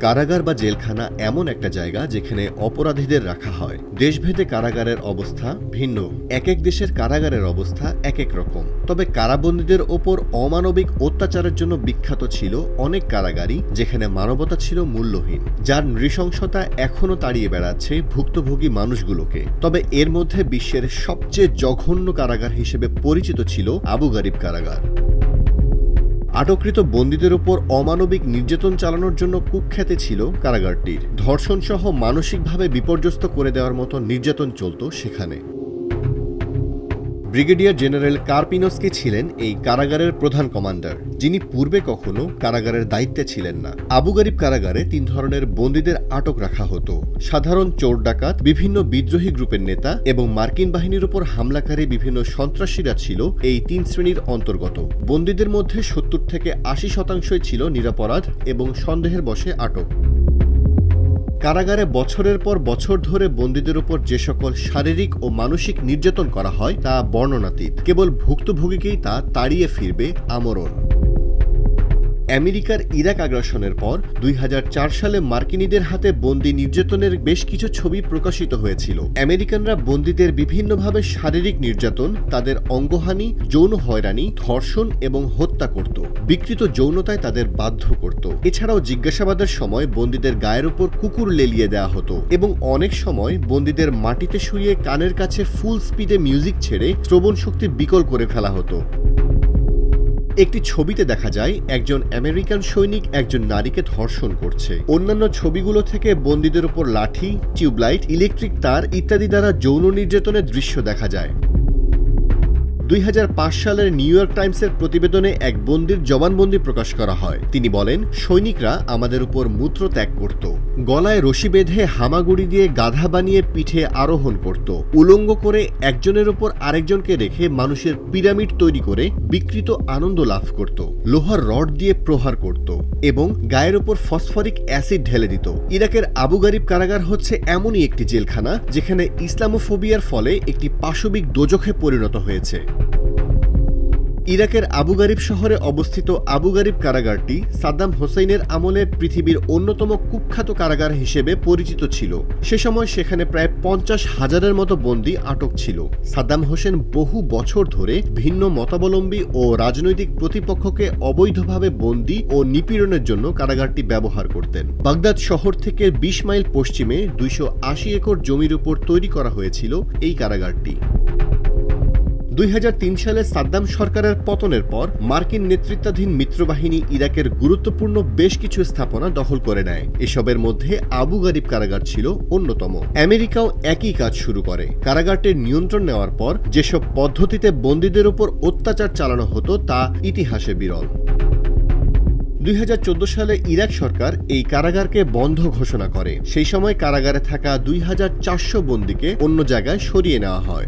কারাগার বা জেলখানা এমন একটা জায়গা যেখানে অপরাধীদের রাখা হয়। দেশভেদে কারাগারের অবস্থা ভিন্ন। এক এক দেশের কারাগারের অবস্থা এক এক রকম। তবে কারাবন্দীদের ওপর অমানবিক অত্যাচারের জন্য বিখ্যাত ছিল অনেক কারাগারই যেখানে মানবতা ছিল মূল্যহীন, যার নৃশংসতা এখনও তাড়িয়ে বেড়াচ্ছে ভুক্তভোগী মানুষগুলোকে। তবে এর মধ্যে বিশ্বের সবচেয়ে জঘন্য কারাগার হিসেবে পরিচিত ছিল আবু গারিব কারাগার। আটককৃত বন্দীদের উপর অমানবিক নির্যাতন চালানোর জন্য কুখ্যাতি ছিল কারাগারটির। ধর্ষণসহ মানসিকভাবে বিপর্যস্ত করে দেওয়ার মতো নির্যাতন চলত সেখানে। ব্রিগেডিয়ার জেনারেল কার্পিনস্কি ছিলেন এই কারাগারের প্রধান কমান্ডার, যিনি পূর্বে কখনো কারাগারের দায়িত্বে ছিলেন না। আবু গারিব কারাগারে তিন ধরনের বন্দীদের আটক রাখা হতো। সাধারণ চোর ডাকাত, বিভিন্ন বিদ্রোহী গ্রুপের নেতা এবং মার্কিন বাহিনীর উপর হামলাকারী বিভিন্ন সন্ত্রাসীরা ছিল এই তিন শ্রেণির অন্তর্গত। বন্দীদের মধ্যে সত্তর থেকে আশি শতাংশই ছিল নিরাপরাধ এবং সন্দেহের বশে আটক। কারাগারে বছরের পর বছর ধরে বন্দীদের উপর যে সকল শারীরিক ও মানসিক নির্যাতন করা হয়, তা বর্ণনাতীত। কেবল ভুক্তভোগীকেই তা তাড়িয়ে ফিরবে আমরণ। আমেরিকার ইরাক আগ্রাসনের পর দুই হাজার চার সালে মার্কিনীদের হাতে বন্দি নির্যাতনের বেশ কিছু ছবি প্রকাশিত হয়েছিল। আমেরিকানরা বন্দীদের বিভিন্নভাবে শারীরিক নির্যাতন, তাদের অঙ্গহানি, যৌন হয়রানি, ধর্ষণ এবং হত্যা করত। বিকৃত যৌনতায় তাদের বাধ্য করত। এছাড়াও জিজ্ঞাসাবাদের সময় বন্দীদের গায়ের উপর কুকুর লেলিয়ে দেওয়া হতো এবং অনেক সময় বন্দীদের মাটিতে শুয়ে কানের কাছে ফুল স্পিডে মিউজিক ছেড়ে শ্রবণ শক্তি বিকল করে ফেলা হতো। একটি ছবিতে দেখা যায়, একজন আমেরিকান সৈনিক একজন নারীকে ধর্ষণ করছে। অন্যান্য ছবিগুলো থেকে বন্দীদের উপর লাঠি, টিউবলাইট, ইলেকট্রিক তার ইত্যাদি দ্বারা যৌন নির্যাতনের দৃশ্য দেখা যায়। দুই হাজার পাঁচ সালের নিউ ইয়র্ক টাইমসের প্রতিবেদনে এক বন্দির জবানবন্দি প্রকাশ করা হয়। তিনি বলেন, সৈনিকরা আমাদের উপর মূত্র ত্যাগ করত। গলায় রশি বেঁধে হামাগুড়ি দিয়ে গাধা বানিয়ে পিঠে আরোহণ করত। উলঙ্গ করে একজনের ওপর আরেকজনকে রেখে মানুষের পিরামিড তৈরি করে বিকৃত আনন্দ লাভ করত। লোহার রড দিয়ে প্রহার করত এবং গায়ের ওপর ফসফরিক অ্যাসিড ঢেলে দিত। ইরাকের আবু গারিব কারাগার হচ্ছে এমনই একটি জেলখানা, যেখানে ইসলামোফোবিয়ার ফলে একটি পাশবিক দোজখে পরিণত হয়েছে। ইরাকের আবু গারিব শহরে অবস্থিত আবু গারিব কারাগারটি সাদ্দাম হোসেইনের আমলে পৃথিবীর অন্যতম কুখ্যাত কারাগার হিসেবে পরিচিত ছিল। সে সময় সেখানে প্রায় পঞ্চাশ হাজারের মতো বন্দী আটক ছিল। সাদ্দাম হোসেন বহু বছর ধরে ভিন্ন মতাবলম্বী ও রাজনৈতিক প্রতিপক্ষকে অবৈধভাবে বন্দী ও নিপীড়নের জন্য কারাগারটি ব্যবহার করতেন। বাগদাদ শহর থেকে বিশ মাইল পশ্চিমে দুইশো আশি একর জমির উপর তৈরি করা হয়েছিল এই কারাগারটি। দুই হাজার তিন সালে সাদ্দাম সরকারের পতনের পর মার্কিন নেতৃত্বাধীন মিত্রবাহিনী ইরাকের গুরুত্বপূর্ণ বেশ কিছু স্থাপনা দখল করে নেয়। এসবের মধ্যে আবু গারিব কারাগার ছিল অন্যতম। আমেরিকাও একই কাজ শুরু করে। কারাগারটির নিয়ন্ত্রণ নেওয়ার পর যেসব পদ্ধতিতে বন্দীদের উপর অত্যাচার চালানো হতো তা ইতিহাসে বিরল। দুই হাজার চোদ্দ সালে ইরাক সরকার এই কারাগারকে বন্ধ ঘোষণা করে। সেই সময় কারাগারে থাকা দুই বন্দীকে অন্য জায়গায় সরিয়ে নেওয়া হয়।